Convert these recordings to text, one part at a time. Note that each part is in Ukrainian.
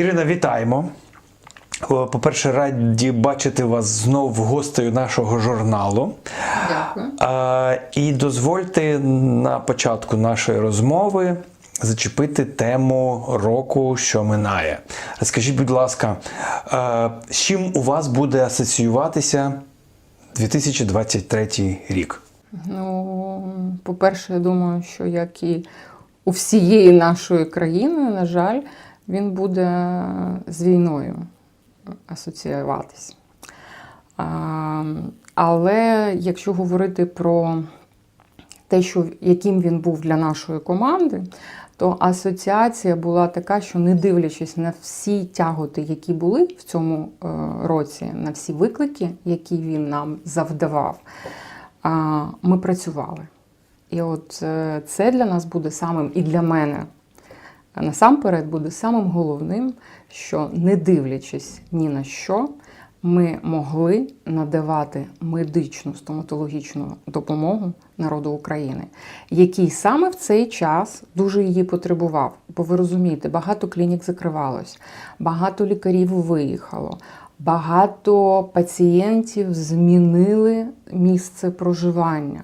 Ірина, вітаємо. По-перше, раді бачити вас знов гостею нашого журналу. Дякую. І дозвольте на початку нашої розмови зачепити тему року, що минає. Скажіть, будь ласка, з чим у вас буде асоціюватися 2023 рік? Ну, по-перше, я думаю, що як і у всієї нашої країни, на жаль, він буде з війною асоціюватись. Але якщо говорити про те, що, яким він був для нашої команди, то асоціація була така, що не дивлячись на всі тяготи, які були в цьому е, році, на всі виклики, які він нам завдавав, ми працювали. І от е, це для нас буде самим і для мене насамперед буде самим головним, що не дивлячись ні на що, ми могли надавати медичну стоматологічну допомогу народу України, який саме в цей час дуже її потребував. Бо ви розумієте, багато клінік закривалось, багато лікарів виїхало. Багато пацієнтів змінили місце проживання.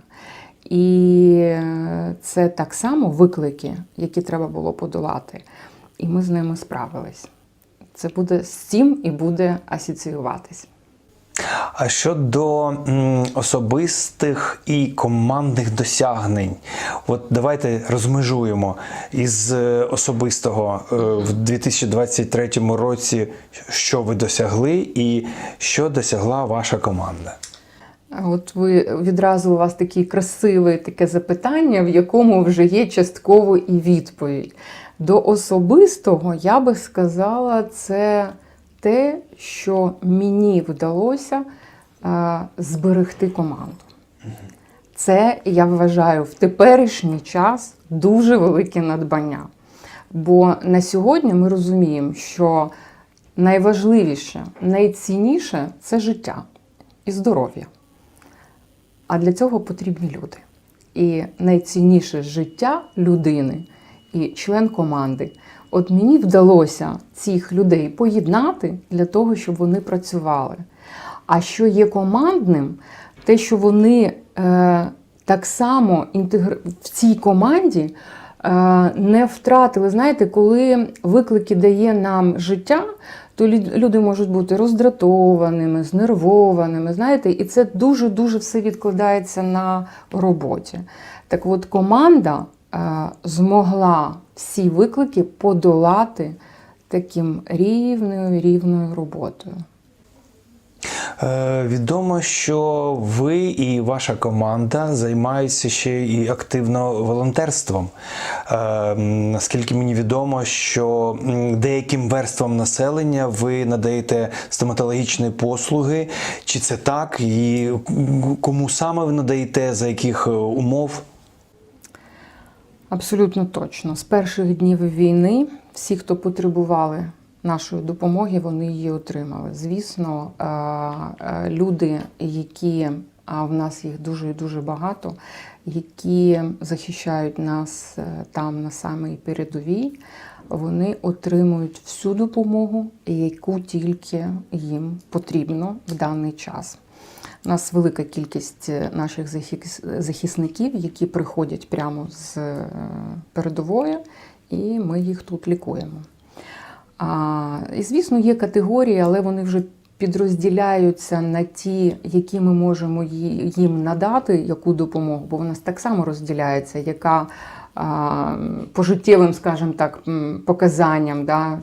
І це так само виклики, які треба було подолати. І ми з ними справились. Це буде з цим і буде асоціюватись. А щодо особистих і командних досягнень, от давайте розмежуємо із е, особистого е, в 2023 році, що ви досягли, і що досягла ваша команда. От ви відразу у вас таке красиве таке запитання, в якому вже є частково і відповідь. До особистого я би сказала, це те, що мені вдалося е, зберегти команду. Це, я вважаю, в теперішній час дуже велике надбання. Бо на сьогодні ми розуміємо, що найважливіше, найцінніше це життя і здоров'я. А для цього потрібні люди. І найцінніше життя людини і член команди. От мені вдалося цих людей поєднати для того, щоб вони працювали. А що є командним, те, що вони е, так само інтегр... в цій команді е, не втратили. Знаєте, коли виклики дає нам життя, то люди можуть бути роздратованими, знервованими, знаєте, і це дуже-дуже все відкладається на роботі. Так от команда е, змогла всі виклики подолати таким рівною рівною роботою. Е, відомо, що ви і ваша команда займаються ще і активно волонтерством. Е, наскільки мені відомо, що деяким верствам населення ви надаєте стоматологічні послуги. Чи це так? І кому саме ви надаєте, за яких е, умов? Абсолютно точно. З перших днів війни всі, хто потребували нашої допомоги, вони її отримали. Звісно, е, е, люди, які, а в нас їх дуже і дуже багато, які захищають нас е, там на самій передовій, вони отримують всю допомогу, яку тільки їм потрібно в даний час. У нас велика кількість наших захисників, які приходять прямо з передової, і ми їх тут лікуємо. А, і, звісно, є категорії, але вони вже підрозділяються на ті, які ми можемо їм надати, яку допомогу, бо в нас так само розділяється, яка а, по життєвим, скажімо так, показанням, да,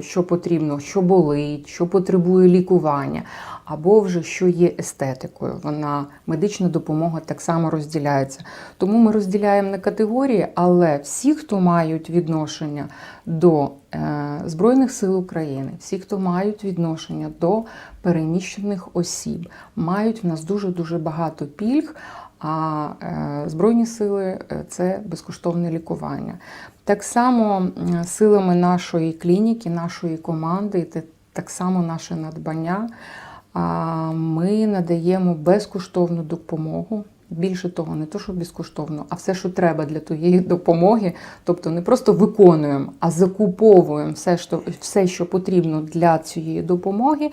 що- потрібно, що болить, що потребує лікування, або вже що є естетикою. Вона медична допомога так само розділяється. Тому ми розділяємо на категорії, але всі, хто мають відношення до Збройних сил України, всі, хто мають відношення до переміщених осіб, мають в нас дуже дуже багато пільг. А е, Збройні сили е, це безкоштовне лікування. Так само силами нашої клініки, нашої команди, це так само наше надбання. Ми надаємо безкоштовну допомогу більше того, не то, що безкоштовно, а все, що треба для тієї допомоги. Тобто не просто виконуємо, а закуповуємо все, що, все, що потрібно для цієї допомоги,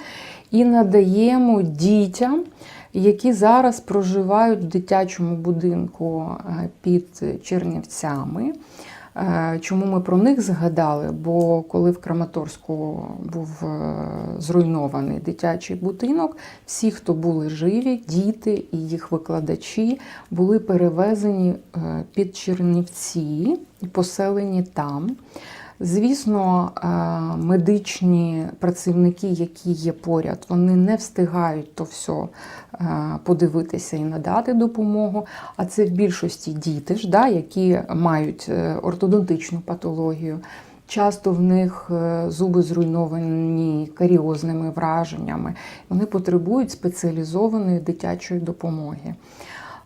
і надаємо дітям, які зараз проживають в дитячому будинку е, під Чернівцями. Е, Чому ми про них згадали? Бо коли в Краматорську був е, зруйнований дитячий будинок, всі, хто були живі, діти і їх викладачі, були перевезені е, під Чернівці і поселені там. Звісно, е, медичні працівники, які є поряд, вони не встигають то все подивитися і надати допомогу. А це в більшості діти ж, да, які мають е, ортодонтичну патологію. Часто в них е, зуби зруйновані каріозними враженнями. Вони потребують спеціалізованої дитячої допомоги.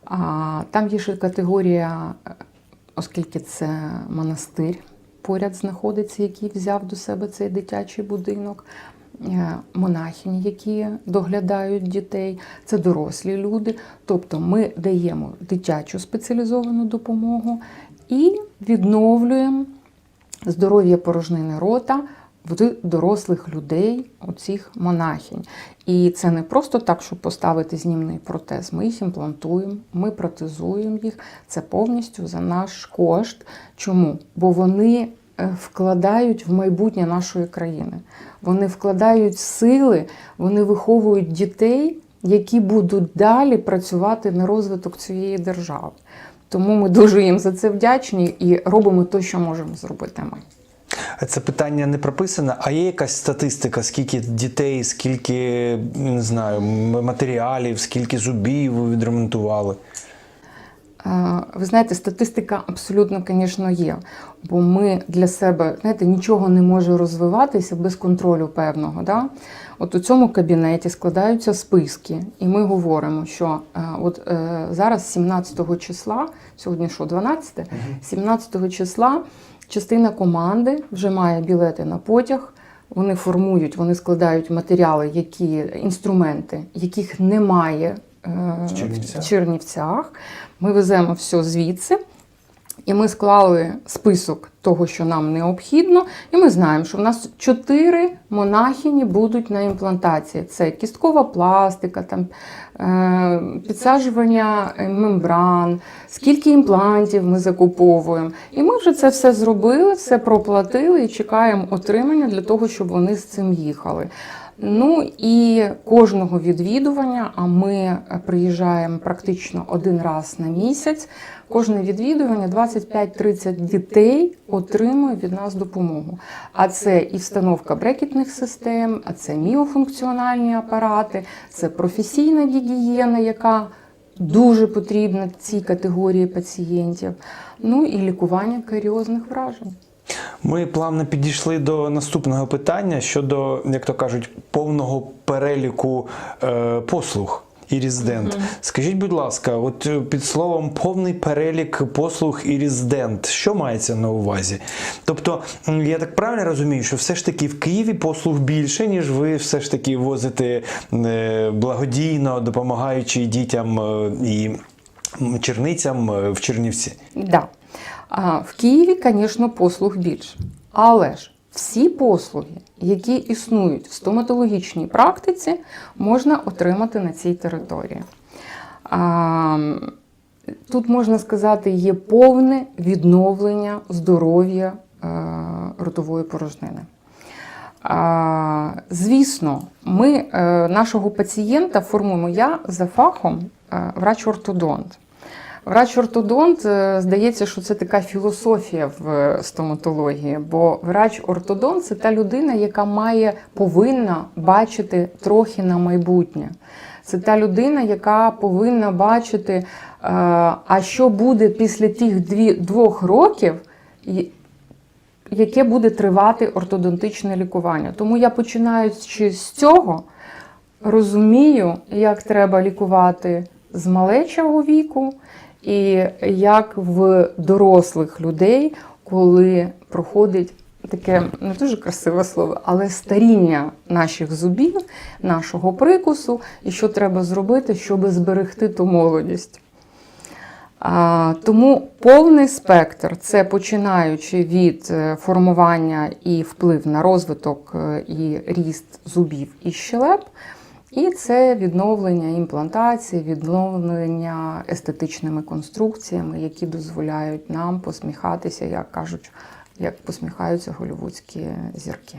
А там є ще категорія, оскільки це монастир поряд знаходиться, який взяв до себе цей дитячий будинок. е, Монахині, які доглядають дітей, це дорослі люди. Тобто ми даємо дитячу спеціалізовану допомогу і відновлюємо здоров'я порожнини рота в дорослих людей, у цих монахинь. І це не просто так, щоб поставити знімний протез. Ми їх імплантуємо, ми протезуємо їх. Це повністю за наш кошт. Чому? Бо вони е, вкладають в майбутнє нашої країни. Вони вкладають сили, вони виховують дітей, які будуть далі працювати на розвиток цієї держави. Тому ми дуже їм за це вдячні і робимо те, що можемо зробити ми. Це питання не прописане, а є якась статистика, скільки дітей, скільки не знаю, матеріалів, скільки зубів ви відремонтували? Е, Ви знаєте, статистика абсолютно, звісно, є. Бо ми для себе, знаєте, нічого не може розвиватися без контролю певного. Да? От у цьому кабінеті складаються списки, і ми говоримо, що е, от е, зараз 17 числа, сьогодні що, 12? 17 числа частина команди вже має білети на потяг. Вони формують, вони складають матеріали, які інструменти, яких немає е, В Чернівцях. в Чернівцях. Ми веземо все звідси. І ми склали список того, що нам необхідно, і ми знаємо, що в нас чотири монахині будуть на імплантації: це кісткова пластика, там, е, підсаджування е, мембран, скільки імплантів ми закуповуємо. І ми вже це все зробили, все проплатили і чекаємо отримання для того, щоб вони з цим їхали. Ну і кожного відвідування, а ми е, приїжджаємо практично один раз на місяць. Кожне відвідування 25-30 дітей отримує від нас допомогу. А це і встановка брекетних систем, а це міофункціональні апарати, це професійна гігієна, яка дуже потрібна цій категорії пацієнтів. Ну і лікування каріозних вражень. Ми плавно підійшли до наступного питання щодо, як то кажуть, повного переліку е, послуг. І резидент. Скажіть, будь ласка, от е, під словом повний перелік послуг і резидент, що мається на увазі? Тобто, я так правильно розумію, що все ж таки в Києві послуг більше, ніж ви все ж таки возите е, благодійно, допомагаючи дітям е, і черницям в Чернівці. Да. В Києві, звісно, послуг більше. Але ж всі послуги, які існують в стоматологічній практиці, можна отримати на цій території. Тут можна сказати, є повне відновлення здоров'я е, ротової порожнини. Звісно, ми е, нашого пацієнта формуємо я за фахом е, врач-ортодонт. Врач-ортодонт, е, здається, що це така філософія в е, стоматології, бо врач-ортодонт це та людина, яка має повинна бачити трохи на майбутнє. Це та людина, яка повинна бачити, е, а що буде після тих двох років, яке буде тривати ортодонтичне лікування. Тому я починаючи з цього, розумію, як треба лікувати з малечого віку, і як в дорослих людей, коли проходить таке не дуже красиве слово, але старіння наших зубів, нашого прикусу, і що треба зробити, щоб зберегти ту молодість. А, тому повний спектр це починаючи від е, формування і вплив на розвиток е, і ріст зубів і щелеп, і це відновлення імплантації, відновлення естетичними конструкціями, які дозволяють нам посміхатися, як кажуть, як посміхаються голівудські зірки.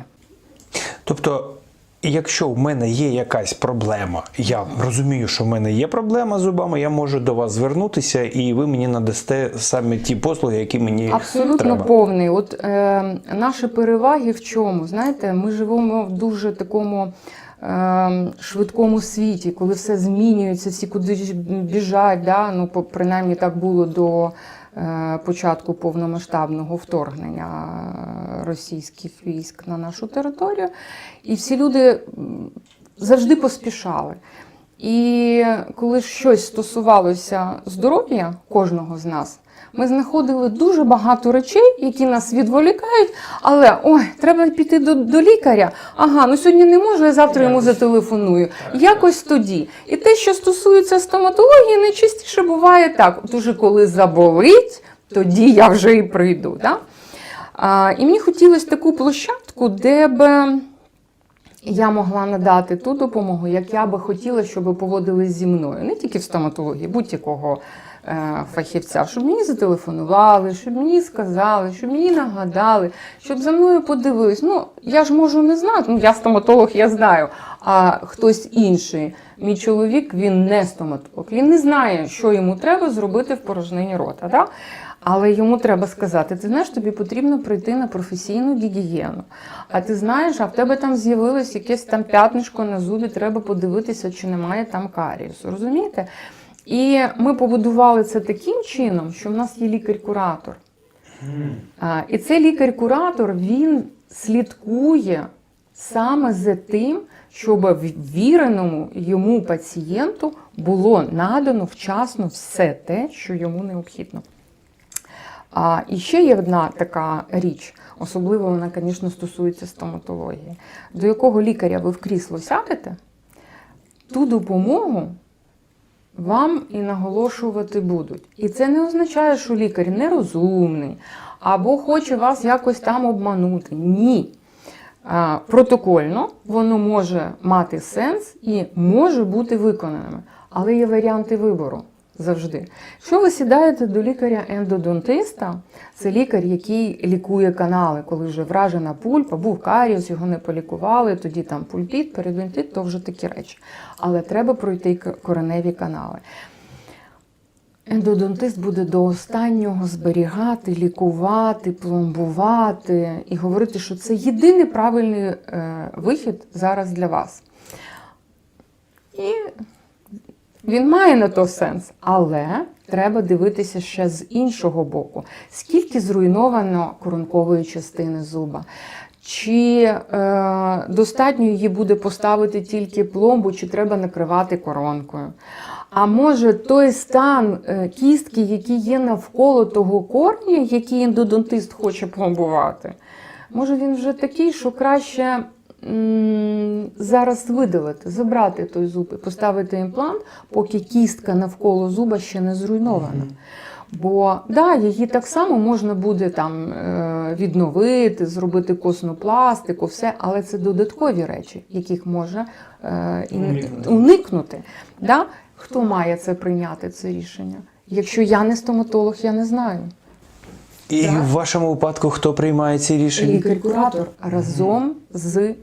Тобто, якщо в мене є якась проблема, я розумію, що в мене є проблема з зубами, я можу до вас звернутися, і ви мені надасте саме ті послуги, які мені Абсолютно треба. повний. От е, наші переваги в чому? Знаєте, ми живемо в дуже такому швидкому світі, коли все змінюється, всі кудись біжать. Да? Ну, принаймні так було до е, початку повномасштабного вторгнення російських військ на нашу територію. І всі люди завжди поспішали. І коли щось стосувалося здоров'я кожного з нас, ми знаходили дуже багато речей, які нас відволікають. Але ой, треба піти до, до лікаря. Ага, ну сьогодні не можу, я завтра йому зателефоную. Якось тоді. І те, що стосується стоматології, найчастіше буває так. От коли заболить, тоді я вже і прийду. Да? А, і мені хотілося таку площадку, де б я могла надати ту допомогу, як я би хотіла, щоб поводились зі мною. Не тільки в стоматології, будь-якого фахівця, щоб мені зателефонували, щоб мені сказали, щоб мені нагадали, щоб за мною подивились. Ну, я ж можу не знати, ну я стоматолог, я знаю. А хтось інший, мій чоловік, він не стоматолог. Він не знає, що йому треба зробити в порожнині рота. Да? Але йому треба сказати: ти знаєш, тобі потрібно прийти на професійну гігієну. А ти знаєш, а в тебе там з'явилось якесь там п'ятнишко на зубі, треба подивитися, чи немає там каріусу. Розумієте? І ми побудували це таким чином, що в нас є лікар-куратор. І цей лікар-куратор він слідкує саме за тим, щоб віреному йому пацієнту було надано вчасно все те, що йому необхідно. А і ще є одна така річ, особливо вона, звісно, стосується стоматології. До якого лікаря ви в крісло сядете, ту допомогу вам і наголошувати будуть. І це не означає, що лікар нерозумний або хоче вас якось там обманути. Ні. Протокольно воно може мати сенс і може бути виконаними, але є варіанти вибору завжди. Якщо ви сідаєте до лікаря-ендодонтиста, це лікар, який лікує канали, коли вже вражена пульпа, був каріус, його не полікували, тоді там пульпіт, передонтит, то вже такі речі. Але треба пройти кореневі канали. Ендодонтист буде до останнього зберігати, лікувати, пломбувати і говорити, що це єдиний правильний е, вихід зараз для вас. І він має на то сенс, але треба дивитися ще з іншого боку, скільки зруйновано коронкової частини зуба. Чи е, достатньо її буде поставити тільки пломбу, чи треба накривати коронкою? А може той стан е, кістки, який є навколо того корня, який ендодонтист хоче пломбувати, може він вже такий, що краще зараз видалити, забрати той зуб і поставити імплант, поки кістка навколо зуба ще не зруйнована. Бо да, її так само можна буде там е, відновити, зробити косну пластику, все, але це додаткові речі, яких може е, Уникнути. уникнути. Да? Хто має це прийняти, це рішення? Якщо я не стоматолог, я не знаю. І Так. в вашому випадку хто приймає ці рішення? Лікар-куратор разом з е,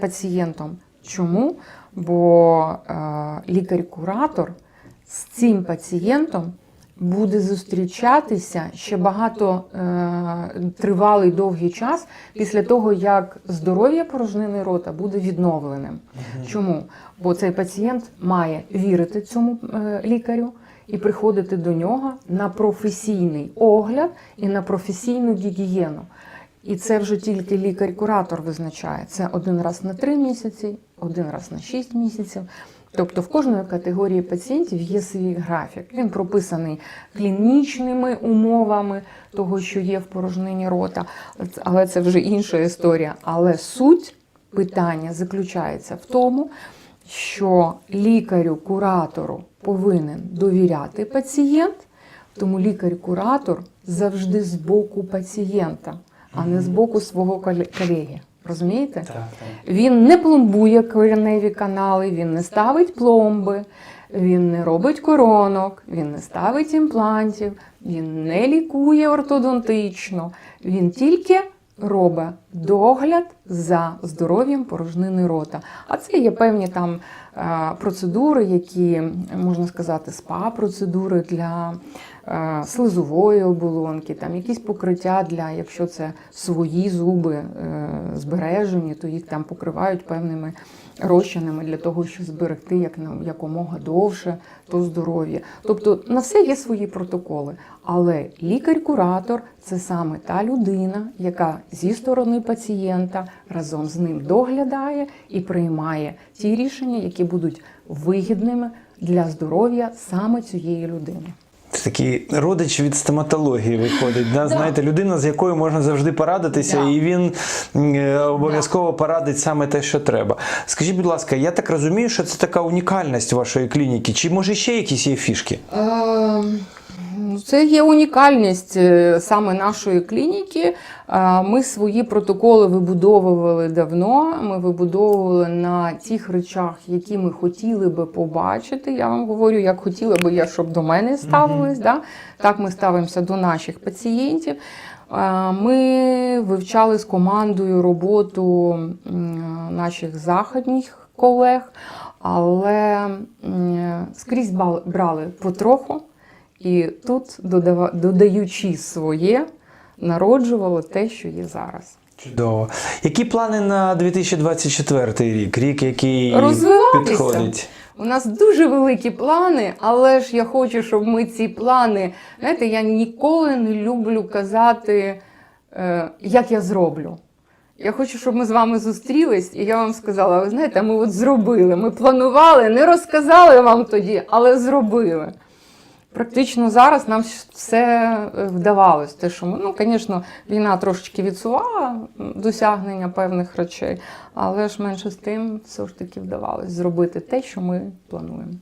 пацієнтом. Чому? Бо е, лікар-куратор з цим пацієнтом буде зустрічатися ще багато е, тривалий довгий час після того, як здоров'я порожнини рота буде відновленим. Чому? Бо цей пацієнт має вірити цьому е, лікарю і приходити до нього на професійний огляд і на професійну гігієну. І це вже тільки лікар-куратор визначає. Це один раз на три місяці, один раз на шість місяців. Тобто в кожної категорії пацієнтів є свій графік. Він прописаний клінічними умовами того, що є в порожнині рота, але це вже інша історія. Але суть питання заключається в тому, що лікарю-куратору повинен довіряти пацієнт Тому лікар-куратор завжди з боку пацієнта, а не з боку свого коле- колеги. Розумієте? Так, так. Він не пломбує кореневі канали, він не ставить пломби, він не робить коронок, він не ставить імплантів, він не лікує ортодонтично. Він тільки робить догляд за здоров'ям порожнини рота. А це є певні там е, процедури, які можна сказати, спа-процедури для е, слизової оболонки, там якісь покриття для, якщо це свої зуби е, збережені, то їх там покривають певними розчинами для того, щоб зберегти як на- якомога довше то здоров'я. Тобто на все є свої протоколи. Але лікар-куратор це саме та людина, яка зі сторони пацієнта разом з ним доглядає і приймає ті рішення, які будуть вигідними для здоров'я саме цієї людини. Такий родич від стоматології виходить. Да? Знаєте, людина, з якою можна завжди порадитися, Да. і він е, обов'язково порадить саме те, що треба. Скажіть, будь ласка, я так розумію, що це така унікальність вашої клініки. Чи може ще якісь є фішки? Ну, Це є унікальність е, саме нашої клініки. Е, Ми свої протоколи вибудовували давно. Ми вибудовували на тих речах, які ми хотіли би побачити. Я вам говорю, як хотіла би я, щоб до мене ставились. Да? Так ми ставимося до наших пацієнтів. Е, Ми вивчали з командою роботу наших західних колег, але скрізь брали потроху. І тут, додаючи своє, народжувало те, що є зараз. Чудово. Які плани на 2024 рік? Рік, який підходить? У нас дуже великі плани, але ж я хочу, щоб ми ці плани. Знаєте, я ніколи не люблю казати, е, як я зроблю. Я хочу, щоб ми з вами зустрілись, і я вам сказала: ви знаєте, ми от зробили. Ми планували, не розказали вам тоді, але зробили. Практично зараз нам все е, вдавалось. Те, що ми, ну, звісно, війна трошечки відсувала досягнення певних речей, але ж менше з тим все ж таки вдавалось зробити те, що ми плануємо.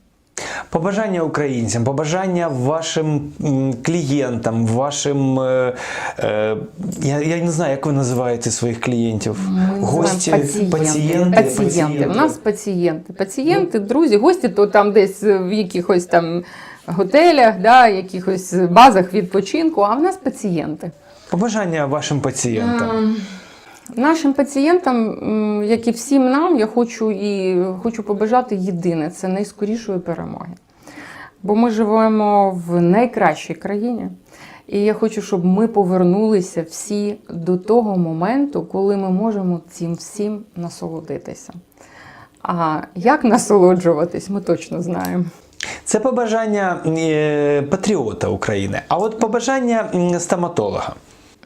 Побажання українцям, побажання вашим клієнтам, вашим. Е, е, я, я не знаю, як ви називаєте своїх клієнтів. Ми Гості, називаємо пацієнти. пацієнти. У нас пацієнти. Пацієнти, друзі, гості, то там десь в якихось там готелях, да, якихось базах відпочинку, а в нас пацієнти. Побажання вашим пацієнтам. Ем, Нашим пацієнтам, як і всім нам, я хочу і хочу побажати єдине це найскорішої перемоги. Бо ми живемо в найкращій країні. І я хочу, щоб ми повернулися всі до того моменту, коли ми можемо цим всім насолодитися. А як насолоджуватись, ми точно знаємо. Це побажання е, патріота України. А от побажання стоматолога.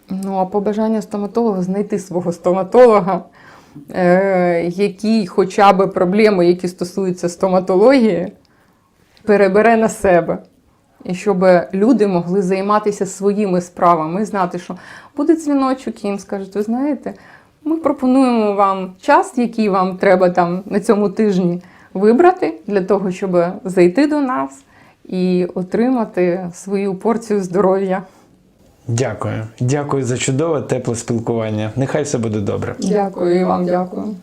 Ну, а побажання стоматолога знайти свого стоматолога, е, який хоча б проблеми, які стосуються стоматології, перебере на себе. І щоб люди могли займатися своїми справами, знати, що буде дзвіночок, їм скажуть, ви знаєте, ми пропонуємо вам час, який вам треба там на цьому тижні вибрати для того, щоб зайти до нас і отримати свою порцію здоров'я. Дякую. Дякую за чудове, тепле спілкування. Нехай все буде добре. Дякую і вам дякую.